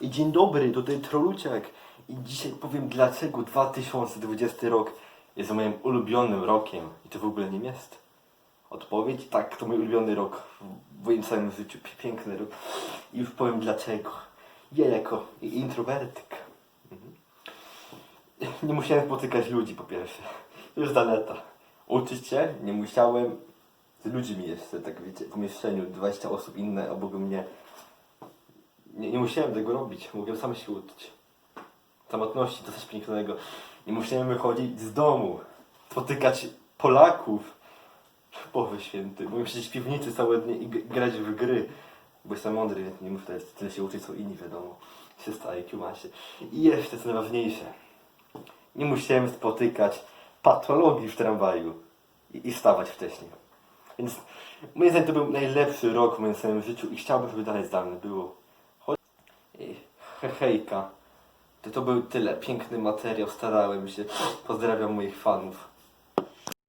I dzień dobry, tutaj Troluciak. I dzisiaj powiem dlaczego 2020 rok jest moim ulubionym rokiem. I to w ogóle nie jest. Odpowiedź? Tak, to mój ulubiony rok w moim całym życiu. Pi- Piękny rok. I już powiem dlaczego. Ja jako introwertyk. Mhm. Nie musiałem spotykać ludzi po pierwsze. To jest zaleta. Uczyć się nie musiałem z ludźmi jeszcze, tak wiecie, w pomieszczeniu, 20 osób inne obok mnie. Nie, nie musiałem tego robić, mogłem sam się uczyć. Samotności to coś pięknego. Nie musiałem wychodzić z domu, spotykać Polaków. Boże święty, mogłem siedzieć w piwnicy całe dnie i grać w gry. Bo jestem mądry, nie muszę tyle się uczyć co inni, wiadomo. 300 IQ ma się. I jeszcze co najważniejsze. Nie musiałem spotykać patologii w tramwaju i, i wstawać wcześniej. Więc moim zdaniem to był najlepszy rok w moim całym życiu i chciałbym, żeby dalej zdalne było. Cho- I he, hejka. To, to był tyle. Piękny materiał, starałem się. Pozdrawiam moich fanów.